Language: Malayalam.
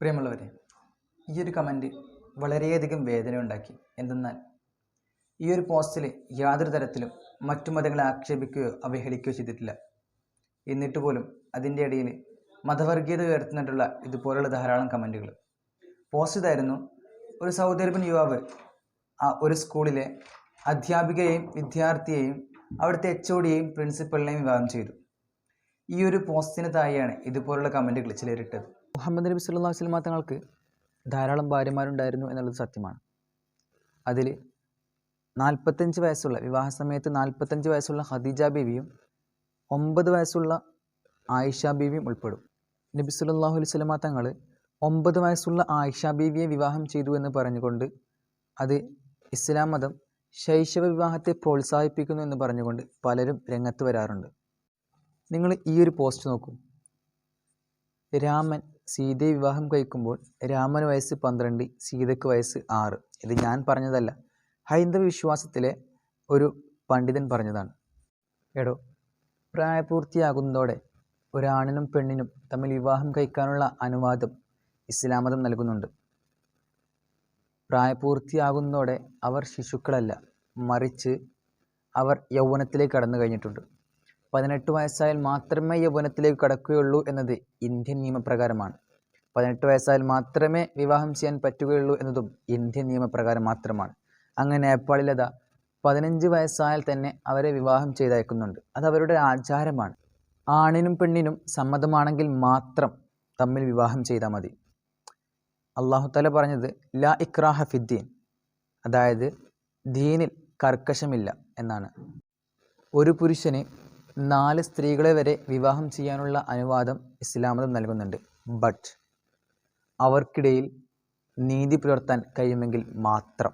പ്രിയമുള്ളവരെ ഈ ഒരു കമന്റ് വളരെയധികം വേദന ഉണ്ടാക്കി. എന്തെന്നാൽ ഈ ഒരു പോസ്റ്റിൽ യാതൊരു തരത്തിലും മറ്റു മതങ്ങളെ ആക്ഷേപിക്കുകയോ അവഹേളിക്കുകയോ ചെയ്തിട്ടില്ല. എന്നിട്ട് പോലും അതിന്റെ ഇടയിൽ മതവർഗീയത ഉയർത്തുന്നിട്ടുള്ള ഇതുപോലുള്ള ധാരാളം കമന്റുകൾ പോസ്റ്റ് ഇതായിരുന്നു ഒരു സൗദി അറേബ്യൻ യുവാവ് ഒരു സ്കൂളിലെ അധ്യാപികയെയും വിദ്യാർത്ഥിയെയും അവിടുത്തെ എച്ച് ഒടിയെയും പ്രിൻസിപ്പളിനെയും വിവാഹം ചെയ്തു. ഈ ഒരു പോസ്റ്റിന് താഴെയാണ് ഇതുപോലുള്ള കമന്റുകൾ ചിലരിട്ടത്. മുഹമ്മദ് നബി സല്ലാ അലൈഹി വസല്ലമ തങ്ങൾക്ക് ധാരാളം ഭാര്യമാരുണ്ടായിരുന്നു എന്നുള്ളത് സത്യമാണ്. അതിൽ നാൽപ്പത്തഞ്ച് വയസ്സുള്ള വിവാഹ സമയത്ത് നാൽപ്പത്തഞ്ച് വയസ്സുള്ള ഹദീജ ബീവിയും ഒമ്പത് വയസ്സുള്ള ആയിഷ ബീവിയും ഉൾപ്പെടും. നബി സല്ലല്ലാഹു അലൈഹി വസല്ലമ തങ്ങൾ ഒമ്പത് വയസ്സുള്ള ആയിഷ ബീവിയെ വിവാഹം ചെയ്തു എന്ന് പറഞ്ഞുകൊണ്ട് അത് ഇസ്ലാം മതം ശൈശവ വിവാഹത്തെ പ്രോത്സാഹിപ്പിക്കുന്നു എന്ന് പറഞ്ഞുകൊണ്ട് പലരും രംഗത്ത് വരാറുണ്ട്. നിങ്ങൾ ഈ ഒരു പോസ്റ്റ് നോക്കൂ. രാമൻ സീതയെ വിവാഹം കഴിക്കുമ്പോൾ രാമന് വയസ്സ് പന്ത്രണ്ട് സീതയ്ക്ക് വയസ്സ് ആറ്. ഇത് ഞാൻ പറഞ്ഞതല്ല. ഹൈന്ദവ വിശ്വാസത്തിലെ ഒരു പണ്ഡിതൻ പറഞ്ഞതാണ്. എടോ പ്രായപൂർത്തിയാകുന്നതോടെ ഒരാണിനും പെണ്ണിനും തമ്മിൽ വിവാഹം കഴിക്കാനുള്ള അനുവാദം ഇസ്ലാമതം നൽകുന്നുണ്ട്. പ്രായപൂർത്തിയാകുന്നതോടെ അവർ ശിശുക്കളല്ല. മറിച്ച് അവർ യൗവനത്തിലേക്ക് കടന്നു കഴിഞ്ഞിട്ടുണ്ട്. പതിനെട്ട് വയസ്സായാൽ മാത്രമേ യൗവനത്തിലേക്ക് കടക്കുകയുള്ളൂ എന്നത് ഇന്ത്യൻ നിയമപ്രകാരമാണ്. പതിനെട്ട് വയസ്സായാൽ മാത്രമേ വിവാഹം ചെയ്യാൻ പറ്റുകയുള്ളൂ എന്നതും ഇന്ത്യൻ നിയമപ്രകാരം മാത്രമാണ്. അങ്ങനെ നേപ്പാളിലത പതിനഞ്ച് വയസ്സായാൽ തന്നെ അവരെ വിവാഹം ചെയ്തയക്കുന്നുണ്ട്. അത് അവരുടെ ആചാരമാണ്. ആണിനും പെണ്ണിനും സമ്മതമാണെങ്കിൽ മാത്രം തമ്മിൽ വിവാഹം ചെയ്താൽ മതി. അള്ളാഹു തല പറഞ്ഞത് ലാ ഇക്രാഹ ഫിദ്ദീൻ അതായത് ദീനിൽ കർക്കശമില്ല എന്നാണ്. ഒരു പുരുഷന് നാല് സ്ത്രീകളെ വരെ വിവാഹം ചെയ്യാനുള്ള അനുവാദം ഇസ്ലാമതം നൽകുന്നുണ്ട്. ബട്ട് അവർക്കിടയിൽ നീതി പുലർത്താൻ കഴിയുമെങ്കിൽ മാത്രം.